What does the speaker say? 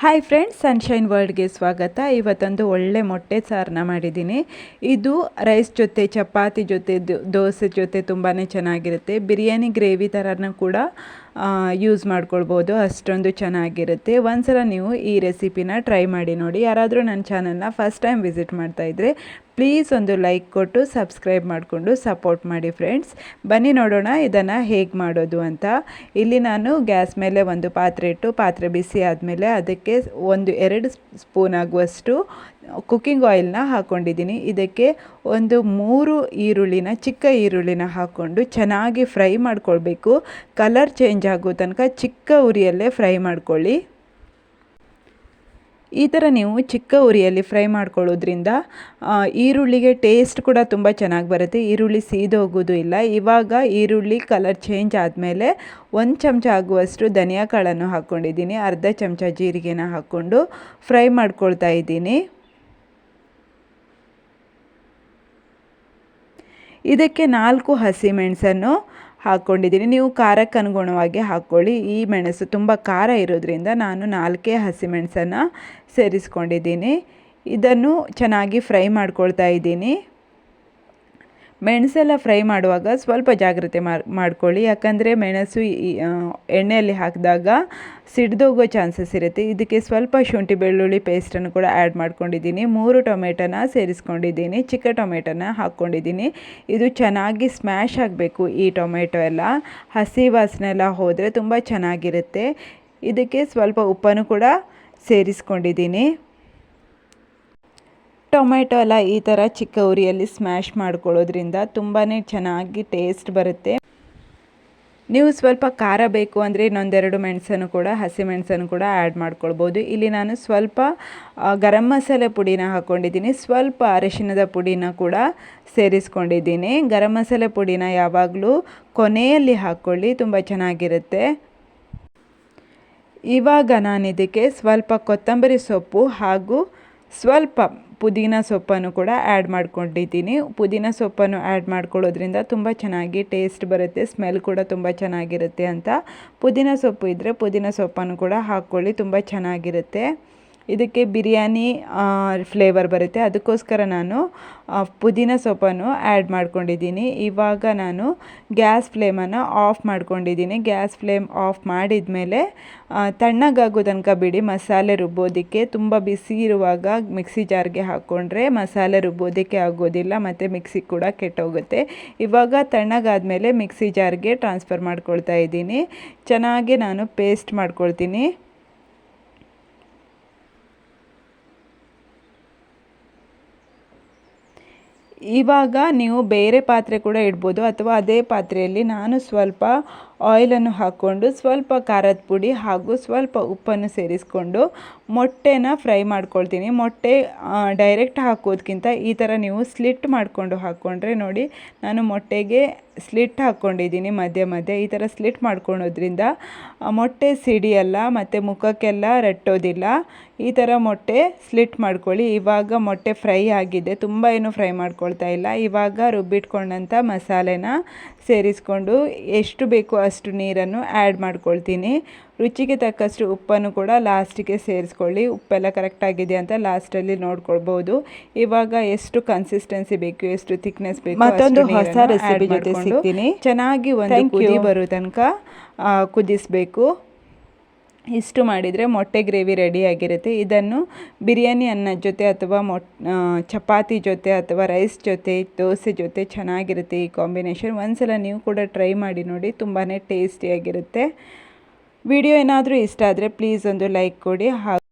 Hi friends sunshine ವರ್ಲ್ಡ್ಗೆ ಸ್ವಾಗತ. ಇವತ್ತೊಂದು ಒಳ್ಳೆ ಮೊಟ್ಟೆ ಸಾರನ್ನ ಮಾಡಿದ್ದೀನಿ. ಇದು ರೈಸ್ ಜೊತೆ, ಚಪಾತಿ ಜೊತೆ ದೋಸೆ ಜೊತೆ ತುಂಬಾ ಚೆನ್ನಾಗಿರುತ್ತೆ. ಬಿರಿಯಾನಿ ಗ್ರೇವಿ ಥರನೂ ಕೂಡ ಯೂಸ್ ಮಾಡ್ಕೊಳ್ಬೋದು, ಅಷ್ಟೊಂದು ಚೆನ್ನಾಗಿರುತ್ತೆ. ಒಂದ್ಸಲ ನೀವು ಈ ರೆಸಿಪಿನ ಟ್ರೈ ಮಾಡಿ ನೋಡಿ. ಯಾರಾದರೂ ನನ್ನ ಚಾನಲ್ನ ಫಸ್ಟ್ ಟೈಮ್ ವಿಸಿಟ್ ಮಾಡ್ತಾ ಇದ್ದರೆ ಪ್ಲೀಸ್ ಒಂದು ಲೈಕ್ ಕೊಟ್ಟು ಸಬ್ಸ್ಕ್ರೈಬ್ ಮಾಡಿಕೊಂಡು ಸಪೋರ್ಟ್ ಮಾಡಿ ಫ್ರೆಂಡ್ಸ್ ಬನ್ನಿ ನೋಡೋಣ ಇದನ್ನು ಹೇಗೆ ಮಾಡೋದು ಅಂತ. ಇಲ್ಲಿ ನಾನು ಗ್ಯಾಸ್ ಮೇಲೆ ಒಂದು ಪಾತ್ರೆ ಇಟ್ಟು, ಪಾತ್ರೆ ಬಿಸಿ ಆದಮೇಲೆ ಅದಕ್ಕೆ ಒಂದು ಎರಡು ಸ್ಪೂನ್ ಆಗುವಷ್ಟು ಕುಕ್ಕಿಂಗ್ ಆಯಿಲ್ನ ಹಾಕ್ಕೊಂಡಿದ್ದೀನಿ ಇದಕ್ಕೆ ಒಂದು ಮೂರು ಈರುಳ್ಳಿನ, ಚಿಕ್ಕ ಈರುಳ್ಳಿನ ಹಾಕ್ಕೊಂಡು ಚೆನ್ನಾಗಿ ಫ್ರೈ ಮಾಡ್ಕೊಳ್ಬೇಕು. ಕಲರ್ ಚೇಂಜ್ ಆಗೋ ತನಕ ಚಿಕ್ಕ ಉರಿಯಲ್ಲೇ ಫ್ರೈ ಮಾಡ್ಕೊಳ್ಳಿ. ಈ ಥರ ನೀವು ಚಿಕ್ಕ ಉರಿಯಲ್ಲಿ ಫ್ರೈ ಮಾಡ್ಕೊಳ್ಳೋದ್ರಿಂದ ಈರುಳ್ಳಿಗೆ ಟೇಸ್ಟ್ ಕೂಡ ತುಂಬ ಚೆನ್ನಾಗಿ ಬರುತ್ತೆ. ಈರುಳ್ಳಿ ಸೀದೋಗೋದು ಇಲ್ಲ. ಇವಾಗ ಈರುಳ್ಳಿ ಕಲರ್ ಚೇಂಜ್ ಆದಮೇಲೆ ಒಂದು ಚಮಚ ಆಗುವಷ್ಟು ಧನಿಯಾ ಕಾಳನ್ನು ಹಾಕ್ಕೊಂಡಿದ್ದೀನಿ ಅರ್ಧ ಚಮಚ ಜೀರಿಗೆನ ಹಾಕ್ಕೊಂಡು ಫ್ರೈ ಮಾಡ್ಕೊಳ್ತಾ ಇದ್ದೀನಿ. ಇದಕ್ಕೆ ನಾಲ್ಕು ಹಸಿಮೆಣಸನ್ನು ಹಾಕ್ಕೊಂಡಿದ್ದೀನಿ. ನೀವು ಖಾರಕ್ಕೆ ಅನುಗುಣವಾಗಿ ಹಾಕ್ಕೊಳ್ಳಿ. ಈ ಮೆಣಸು ತುಂಬ ಖಾರ ಇರೋದ್ರಿಂದ ನಾನು ನಾಲ್ಕೇ ಹಸಿಮೆಣಸನ್ನು ಸೇರಿಸ್ಕೊಂಡಿದ್ದೀನಿ. ಇದನ್ನು ಚೆನ್ನಾಗಿ ಫ್ರೈ ಮಾಡ್ಕೊಳ್ತಾ ಇದ್ದೀನಿ. ಮೆಣಸೆಲ್ಲ ಫ್ರೈ ಮಾಡುವಾಗ ಸ್ವಲ್ಪ ಜಾಗ್ರತೆ ಮಾಡ್ಕೊಳ್ಳಿ. ಯಾಕಂದರೆ ಮೆಣಸು ಎಣ್ಣೆಯಲ್ಲಿ ಹಾಕಿದಾಗ ಸಿಡ್ದೋಗೋ ಚಾನ್ಸಸ್ ಇರುತ್ತೆ. ಇದಕ್ಕೆ ಸ್ವಲ್ಪ ಶುಂಠಿ ಬೆಳ್ಳುಳ್ಳಿ ಪೇಸ್ಟನ್ನು ಕೂಡ ಆ್ಯಡ್ ಮಾಡ್ಕೊಂಡಿದ್ದೀನಿ. ಮೂರು ಟೊಮೆಟೊನ ಸೇರಿಸ್ಕೊಂಡಿದ್ದೀನಿ. ಚಿಕ್ಕ ಟೊಮೆಟೊನ ಹಾಕ್ಕೊಂಡಿದ್ದೀನಿ ಇದು ಚೆನ್ನಾಗಿ ಸ್ಮ್ಯಾಶ್ ಆಗಬೇಕು ಈ ಟೊಮೆಟೊ ಎಲ್ಲ. ಹಸಿ ವಾಸನೆ ಎಲ್ಲ ಹೋದರೆ ತುಂಬ ಚೆನ್ನಾಗಿರುತ್ತೆ. ಇದಕ್ಕೆ ಸ್ವಲ್ಪ ಉಪ್ಪನ್ನು ಕೂಡ ಸೇರಿಸ್ಕೊಂಡಿದ್ದೀನಿ. ಟೊಮೆಟೊ ಎಲ್ಲ ಈ ಥರ ಚಿಕ್ಕ ಉರಿಯಲ್ಲಿ ಸ್ಮ್ಯಾಶ್ ಮಾಡ್ಕೊಳ್ಳೋದ್ರಿಂದ ತುಂಬಾ ಚೆನ್ನಾಗಿ ಟೇಸ್ಟ್ ಬರುತ್ತೆ. ನೀವು ಸ್ವಲ್ಪ ಖಾರ ಬೇಕು ಅಂದರೆ ಇನ್ನೊಂದೆರಡು ಮೆಣಸನ್ನು ಕೂಡ, ಹಸಿ ಮೆಣಸನ್ನು ಕೂಡ ಆ್ಯಡ್ ಮಾಡ್ಕೊಳ್ಬೋದು. ಇಲ್ಲಿ ನಾನು ಸ್ವಲ್ಪ ಗರಂ ಮಸಾಲೆ ಪುಡಿನ ಹಾಕ್ಕೊಂಡಿದ್ದೀನಿ ಸ್ವಲ್ಪ ಅರಿಶಿನದ ಪುಡಿನ ಕೂಡ ಸೇರಿಸ್ಕೊಂಡಿದ್ದೀನಿ. ಗರಂ ಮಸಾಲೆ ಪುಡಿನ ಯಾವಾಗಲೂ ಕೊನೆಯಲ್ಲಿ ಹಾಕ್ಕೊಳ್ಳಿ, ತುಂಬ ಚೆನ್ನಾಗಿರುತ್ತೆ. ಇವಾಗ ನಾನು ಇದಕ್ಕೆ ಸ್ವಲ್ಪ ಕೊತ್ತಂಬರಿ ಸೊಪ್ಪು ಹಾಗೂ ಸ್ವಲ್ಪ ಪುದೀನ ಸೊಪ್ಪನ್ನು ಕೂಡ ಆ್ಯಡ್ ಮಾಡ್ಕೊಂಡಿದ್ದೀನಿ. ಪುದೀನ ಸೊಪ್ಪನ್ನು ಆ್ಯಡ್ ಮಾಡ್ಕೊಳ್ಳೋದ್ರಿಂದ ತುಂಬ ಚೆನ್ನಾಗಿ ಟೇಸ್ಟ್ ಬರುತ್ತೆ ಸ್ಮೆಲ್ ಕೂಡ ತುಂಬ ಚೆನ್ನಾಗಿರುತ್ತೆ ಅಂತ. ಪುದೀನ ಸೊಪ್ಪು ಇದ್ದರೆ ಪುದೀನ ಸೊಪ್ಪನ್ನು ಕೂಡ ಹಾಕ್ಕೊಳ್ಳಿ, ತುಂಬ ಚೆನ್ನಾಗಿರುತ್ತೆ. ಇದಕ್ಕೆ ಬಿರಿಯಾನಿ ಫ್ಲೇವರ್ ಬರುತ್ತೆ. ಅದಕ್ಕೋಸ್ಕರ ನಾನು ಪುದೀನ ಸೊಪ್ಪನ್ನು ಆ್ಯಡ್ ಮಾಡ್ಕೊಂಡಿದ್ದೀನಿ. ಇವಾಗ ನಾನು ಗ್ಯಾಸ್ ಫ್ಲೇಮನ್ನು ಆಫ್ ಮಾಡ್ಕೊಂಡಿದ್ದೀನಿ. ಗ್ಯಾಸ್ ಫ್ಲೇಮ್ ಆಫ್ ಮಾಡಿದ ಮೇಲೆ ತಣ್ಣಗಾಗೋ ತನಕ ಬಿಡಿ, ಮಸಾಲೆ ರುಬ್ಬೋದಕ್ಕೆ. ತುಂಬ ಬಿಸಿ ಇರುವಾಗ ಮಿಕ್ಸಿ ಜಾರ್ಗೆ ಹಾಕ್ಕೊಂಡ್ರೆ ಮಸಾಲೆ ರುಬ್ಬೋದಕ್ಕೆ ಆಗೋದಿಲ್ಲ, ಮತ್ತು ಮಿಕ್ಸಿ ಕೂಡ ಕೆಟ್ಟೋಗುತ್ತೆ. ಇವಾಗ ತಣ್ಣಗಾದ್ಮೇಲೆ ಮಿಕ್ಸಿ ಜಾರ್ಗೆ ಟ್ರಾನ್ಸ್ಫರ್ ಮಾಡ್ಕೊಳ್ತಾ ಇದ್ದೀನಿ. ಚೆನ್ನಾಗಿ ನಾನು ಪೇಸ್ಟ್ ಮಾಡ್ಕೊಳ್ತೀನಿ. ಇವಾಗ ನೀವು ಬೇರೆ ಪಾತ್ರೆ ಕೂಡ ಇಡ್ಬೋದು ಅಥವಾ ಅದೇ ಪಾತ್ರೆಯಲ್ಲಿ ನಾನು ಸ್ವಲ್ಪ ಆಯಿಲನ್ನು ಹಾಕ್ಕೊಂಡು ಸ್ವಲ್ಪ ಖಾರದ ಪುಡಿ ಹಾಗೂ ಸ್ವಲ್ಪ ಉಪ್ಪನ್ನು ಸೇರಿಸ್ಕೊಂಡು ಮೊಟ್ಟೆನ ಫ್ರೈ ಮಾಡ್ಕೊಳ್ತೀನಿ. ಮೊಟ್ಟೆ ಡೈರೆಕ್ಟ್ ಹಾಕೋದಕ್ಕಿಂತ ಈ ಥರ ನೀವು ಸ್ಲಿಟ್ ಮಾಡಿಕೊಂಡು ಹಾಕ್ಕೊಂಡ್ರೆ ನೋಡಿ ನಾನು ಮೊಟ್ಟೆಗೆ ಸ್ಲಿಟ್ ಹಾಕ್ಕೊಂಡಿದ್ದೀನಿ ಮಧ್ಯೆ ಮಧ್ಯೆ. ಈ ಥರ ಸ್ಲಿಟ್ ಮಾಡ್ಕೊಳೋದ್ರಿಂದ ಮೊಟ್ಟೆ ಸಿಡಿಯಲ್ಲ, ಮತ್ತು ಮುಖಕ್ಕೆಲ್ಲ ರಟ್ಟೋದಿಲ್ಲ. ಈ ಥರ ಮೊಟ್ಟೆ ಸ್ಲಿಟ್ ಮಾಡ್ಕೊಳ್ಳಿ. ಇವಾಗ ಮೊಟ್ಟೆ ಫ್ರೈ ಆಗಿದೆ. ತುಂಬ ಏನು ಫ್ರೈ ಮಾಡ್ಕೊಳ್ತಾ ಇಲ್ಲ. ಇವಾಗ ರುಬ್ಬಿಟ್ಕೊಂಡಂಥ ಮಸಾಲೆನ ಸೇರಿಸ್ಕೊಂಡು ಎಷ್ಟು ಬೇಕು ಅಷ್ಟು ನೀರನ್ನು ಆ್ಯಡ್ ಮಾಡ್ಕೊಳ್ತೀನಿ. ರುಚಿಗೆ ತಕ್ಕಷ್ಟು ಉಪ್ಪನ್ನು ಕೂಡ ಲಾಸ್ಟಿಗೆ ಸೇರಿಸ್ಕೊಳ್ಳಿ. ಉಪ್ಪೆಲ್ಲ ಕರೆಕ್ಟಾಗಿದೆ ಅಂತ ಲಾಸ್ಟಲ್ಲಿ ನೋಡ್ಕೊಳ್ಬೋದು. ಇವಾಗ ಎಷ್ಟು ಕನ್ಸಿಸ್ಟೆನ್ಸಿ ಬೇಕು ಎಷ್ಟು ಥಿಕ್ನೆಸ್ ಬೇಕು ಮತ್ತೊಂದು ಹೊಸ ರೆಸಿಪಿ ಜೊತೆ ಸಿಗ್ತೀನಿ. ಚೆನ್ನಾಗಿ ಒಂದು ಕುದಿ ಬರೋ ತನಕ ಕುದಿಸಬೇಕು ಕುದಿಸ್ಬೇಕು. ಇಷ್ಟು ಮಾಡಿದರೆ ಮೊಟ್ಟೆ ಗ್ರೇವಿ ರೆಡಿಯಾಗಿರುತ್ತೆ ಇದನ್ನು ಬಿರಿಯಾನಿ ಅನ್ನದ ಜೊತೆ ಅಥವಾ ಮೊಟ್ ಚಪಾತಿ ಜೊತೆ ಅಥವಾ ರೈಸ್ ಜೊತೆ, ದೋಸೆ ಜೊತೆ ಚೆನ್ನಾಗಿರುತ್ತೆ ಈ ಕಾಂಬಿನೇಷನ್. ಒಂದ್ಸಲ ನೀವು ಕೂಡ ಟ್ರೈ ಮಾಡಿ ನೋಡಿ ತುಂಬಾ ಟೇಸ್ಟಿಯಾಗಿರುತ್ತೆ. ವಿಡಿಯೋ ಏನಾದರೂ ಇಷ್ಟ ಆದರೆ ಪ್ಲೀಸ್ ಒಂದು ಲೈಕ್ ಕೊಡಿ. ಹಾಗೂ